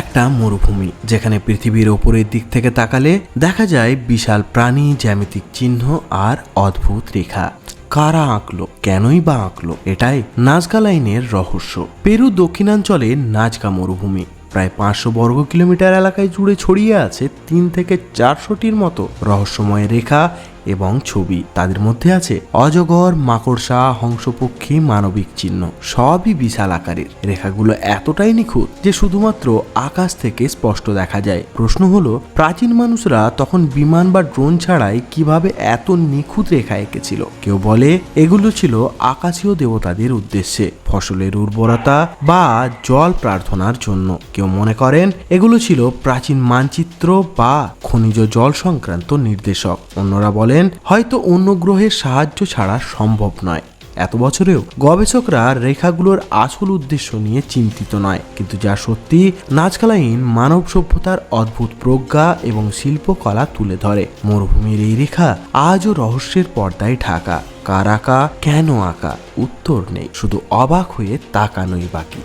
একটা মরুভূমি, যেখানে পৃথিবীর ওপরের দিক থেকে তাকালে দেখা যায় বিশাল প্রাণী, জ্যামিতিক চিহ্ন আর অদ্ভুত রেখা। কারা আঁকলো? কেনই বা আঁকলো? এটাই নাজকা লাইনের রহস্য। পেরু দক্ষিণাঞ্চলে নাজকা মরুভূমি। প্রায় পাঁচশো বর্গ কিলোমিটার এলাকায় জুড়ে ছড়িয়ে আছে তিন থেকে চারশোটির মতো রহস্যময় রেখা এবং ছবি। তাদের মধ্যে আছে অজগর, মাকড়সা, হংসপক্ষী, মানবিক চিহ্ন, সবই বিশাল আকারের। রেখাগুলো এতটাই নিখুঁত যে শুধুমাত্র আকাশ থেকে স্পষ্ট দেখা যায়। প্রশ্ন হলো, প্রাচীন মানুষরা তখন বিমান বা ড্রোন ছাড়াই কীভাবে এত নিখুঁত রেখা এঁকেছিল? কেউ বলে, এগুলো ছিল আকাশীয় দেবতাদের উদ্দেশ্যে, ফসলের উর্বরতা বা জল প্রার্থনার জন্য। কেউ মনে করেন, এগুলো ছিল প্রাচীন মানচিত্র বা খনিজ জল সংক্রান্ত নির্দেশক। অন্যরা বলেন, হয়তো অন্য গ্রহের সাহায্য ছাড়া সম্ভব নয়। এত বছরেও গবেষকরা রেখাগুলোর আসল উদ্দেশ্য নিয়ে চিন্তিত নয়। কিন্তু যা সত্যি নাচকালাইন মানব সভ্যতার অদ্ভুত প্রজ্ঞা এবং শিল্পকলা তুলে ধরে। মরুভূমির এই রেখা আজও রহস্যের পর্দায় ঢাকা। কার আঁকা? কেন আঁকা? উত্তর নেই। শুধু অবাক হয়ে তাকানোই বাকি।